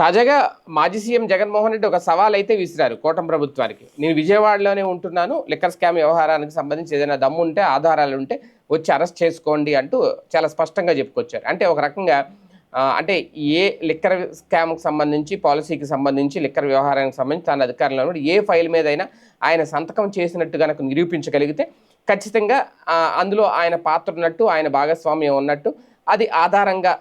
తాజాగా మాజీ సీఎం జగన్మోహన్ రెడ్డి ఒక సవాల్ అయితే విసిరారు కూటమి ప్రభుత్వానికి. నేను విజయవాడలోనే ఉంటున్నాను. లిక్కర్ స్కామ్ వ్యవహారానికి సంబంధించి ఏదైనా దమ్ము ఉంటే ఆధారాలు ఉంటే వచ్చి అరెస్ట్ చేసుకోండి అంటూ చాలా స్పష్టంగా చెప్పుకొచ్చారు. అంటే ఒక రకంగా అంటే ఏ లిక్కర్ స్కామ్కి సంబంధించి పాలసీకి సంబంధించి లిక్కర్ వ్యవహారానికి సంబంధించి తన అధికారంలో ఉన్నప్పుడు ఏ ఫైల్ మీదైనా ఆయన సంతకం చేసినట్టు కనుక నిరూపించగలిగితే ఖచ్చితంగా అందులో ఆయన పాత్ర ఉన్నట్టు ఆయన భాగస్వామ్యం ఉన్నట్టు అది ఆధారంగా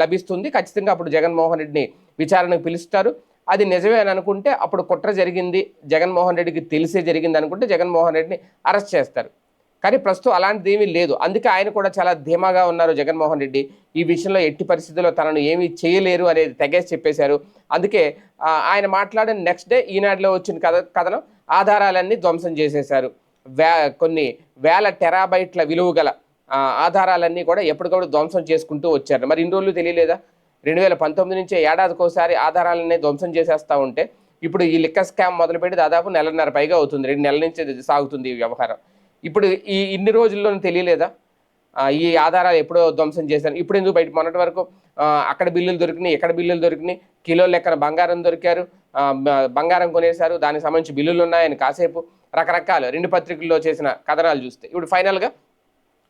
లభిస్తుంది. ఖచ్చితంగా అప్పుడు జగన్మోహన్ రెడ్డిని విచారణకు పిలుస్తారు. అది నిజమే అని అనుకుంటే అప్పుడు కుట్ర జరిగింది. జగన్మోహన్ రెడ్డికి తెలిసే జరిగింది అనుకుంటే జగన్మోహన్ రెడ్డిని అరెస్ట్ చేస్తారు. కానీ ప్రస్తుతం అలాంటిది ఏమీ లేదు. అందుకే ఆయన కూడా చాలా ధీమాగా ఉన్నారు జగన్మోహన్ రెడ్డి. ఈ విషయంలో ఎట్టి పరిస్థితుల్లో తనను ఏమీ చేయలేరు అనేది తెగేసి చెప్పేశారు. అందుకే ఆయన మాట్లాడిన నెక్స్ట్ డే ఈనాడులో వచ్చిన కథ కథనం ఆధారాలన్నీ ధ్వంసం చేసేశారు. వే కొన్ని వేల టెరాబైట్ల విలువ గల ఆధారాలన్నీ కూడా ఎప్పటికప్పుడు ధ్వంసం చేసుకుంటూ వచ్చారు. మరి ఇన్ని రోజులు తెలియలేదా? రెండు వేల పంతొమ్మిది నుంచే ఏడాదికోసారి ఆధారాలనే ధ్వంసం చేసేస్తూ ఉంటే ఇప్పుడు ఈ లిక్క స్కామ్ మొదలుపెట్టి దాదాపు నెలన్నర పైగా అవుతుంది. రెండు నెలల నుంచి సాగుతుంది ఈ వ్యవహారం. ఇప్పుడు ఈ ఇన్ని రోజుల్లోనూ తెలియలేదా? ఈ ఆధారాలు ఎప్పుడో ధ్వంసం చేశాను ఇప్పుడు ఎందుకు బయట మొన్నటి వరకు అక్కడ బిల్లులు దొరికినాయి ఎక్కడ బిల్లులు దొరికినాయి కిలో లెక్కన బంగారం దొరికారు బంగారం కొనేశారు దానికి సంబంధించి బిల్లులు ఉన్నాయని కాసేపు రకరకాలు రెండు పత్రికల్లో చేసిన కథనాలు చూస్తే. ఇప్పుడు ఫైనల్గా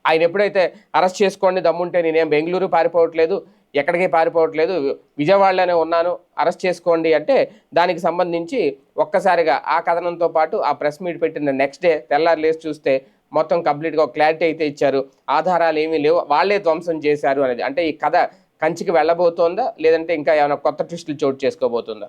ఆయన ఎప్పుడైతే అరెస్ట్ చేసుకోండి దమ్ముంటే నేనేం బెంగళూరు పారిపోవట్లేదు ఎక్కడికి పారిపోవట్లేదు. విజయవాడలోనే ఉన్నాను. అరెస్ట్ చేసుకోండి అంటే దానికి సంబంధించి ఒక్కసారిగా ఆ కథనంతో పాటు ఆ ప్రెస్ మీట్ పెట్టిన నెక్స్ట్ డే తెల్లారి లేచి చూస్తే మొత్తం కంప్లీట్గా ఒక క్లారిటీ అయితే ఇచ్చారు. ఆధారాలు ఏమీ లేవు. వాళ్ళే ధ్వంసం చేశారు అనేది. అంటే ఈ కథ కంచికి వెళ్ళబోతోందా? లేదంటే ఇంకా ఏమైనా కొత్త ట్విస్టులు చోటు చేసుకోబోతుందా?